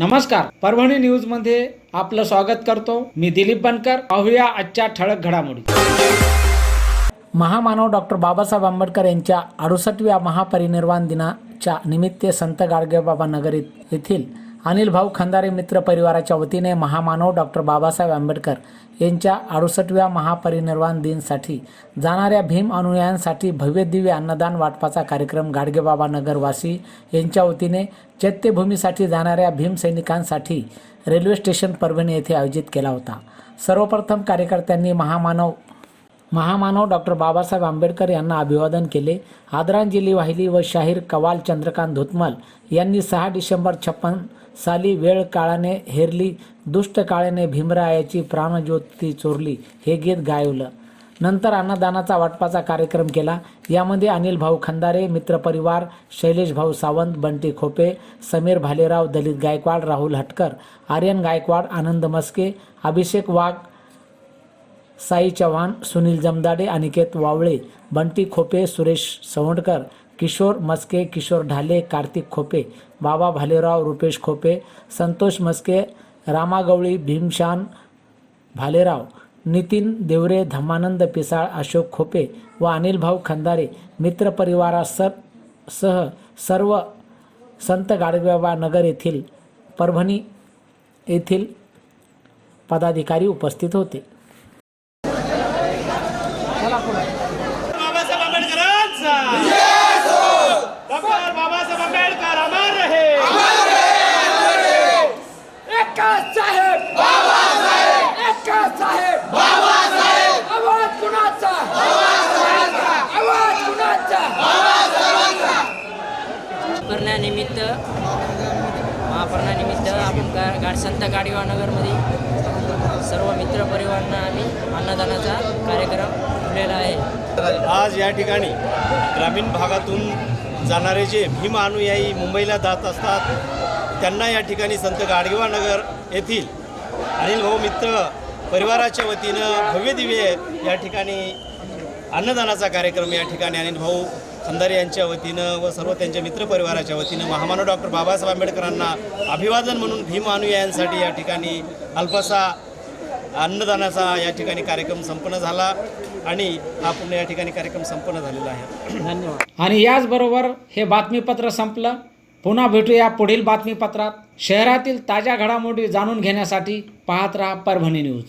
नमस्कार. परभणी न्यूजमध्ये आपलं स्वागत करतो. मी दिलीप बनकर. पाहूया आजच्या ठळक घडामोडी. महामानव डॉक्टर बाबासाहेब आंबेडकर यांच्या अडुसष्टव्या महापरिनिर्वाण दिनाच्या निमित्त संत गाडगेबाबा नगर येथील अनिल भाऊ खंदारे मित्र परिवाराच्या वतीने महामानव डॉक्टर बाबासाहेब आंबेडकर यांच्या अडुसष्टव्या महापरिनिर्वाण दिनसाठी जाणाऱ्या भीम अनुयायांसाठी भव्य दिव्य अन्नदान वाटपाचा कार्यक्रम गाडगेबाबा नगरवासी यांच्या वतीने चैत्यभूमीसाठी जाणाऱ्या भीम सैनिकांसाठी रेल्वे स्टेशन परभणी येथे आयोजित केला होता. सर्वप्रथम कार्यकर्त्यांनी महामानव महामानव डॉक्टर बाबासाहेब आंबेडकर यांना अभिवादन केले. आदरांजली वाहिली व शाहीर कवाल चंद्रकांत धुतमल यांनी सहा डिसेंबर छप्पन साली वेळ काळाने हेरली दुष्ट काळाने भीमरायाची प्राणज्योती चोरली हे गीत गायवलं. नंतर अन्नदानाचा वाटपाचा कार्यक्रम केला. यामध्ये अनिल भाऊ खंदारे मित्रपरिवार शैलेश भाऊ सावंत बंटी खोपे समीर भालेराव दलित गायकवाड राहुल हटकर आर्यन गायकवाड आनंद मस्के अभिषेक वाघ साई चव्हाण सुनील जमदाडे अनिकेत वावळे बंटी खोपे सुरेश सवंडकर किशोर मस्के किशोर ढाले कार्तिक खोपे बाबा भालेराव रुपेश खोपे संतोष मस्के रामागवळी भीमशान भालेराव नितीन देवरे धमानंद पिसाळ अशोक खोपे व अनिल भाऊ खंदारे मित्रपरिवारासर सह सर्व संत गाडगेबाबा नगर येथील परभणी येथील पदाधिकारी उपस्थित होते बाबासाहेब आंबेडकरांचा डॉक्टर बाबासाहेब आंबेडकर अमर रहे। साहेब। साहेब। बाबासाहेब आवाज कुणाचा? आवाज कुणाचा? भरण्यानिमित्त महाभरणानिमित्त आपण गा गाड संत गाडीवा नगरमध्ये सर्व मित्रपरिवारांना आम्ही अन्नदानाचा कार्यक्रम ठेवलेला आहे. आज या ठिकाणी ग्रामीण भागातून जाणारे जे भीम अनुयायी मुंबईला जात असतात त्यांना या ठिकाणी संत गाडगेवानगर येथील अनिल भाऊ मित्र परिवाराच्या वतीनं भव्य दिव्य या ठिकाणी अन्नदानाचा कार्यक्रम या ठिकाणी अनिल भाऊ खंदारे यांच्या वतीनं व सर्व त्यांच्या मित्रपरिवाराच्या वतीनं महामानव डॉक्टर बाबासाहेब आंबेडकरांना अभिवादन म्हणून भीम अनुयायांसाठी या ठिकाणी अल्पसा अन्नदानाचा या ठिकाणी कार्यक्रम संपन्न झाला. आणि हा पूर्ण या ठिकाणी कार्यक्रम संपन्न झालेला आहे. धन्यवाद. आणि याचबरोबर हे बातमीपत्र संपलं. पुन्हा भेटूया पुढील बातमीपत्रात. शहरातील ताज्या घडामोडी जाणून घेण्यासाठी पाहत राहा परभणी न्यूज.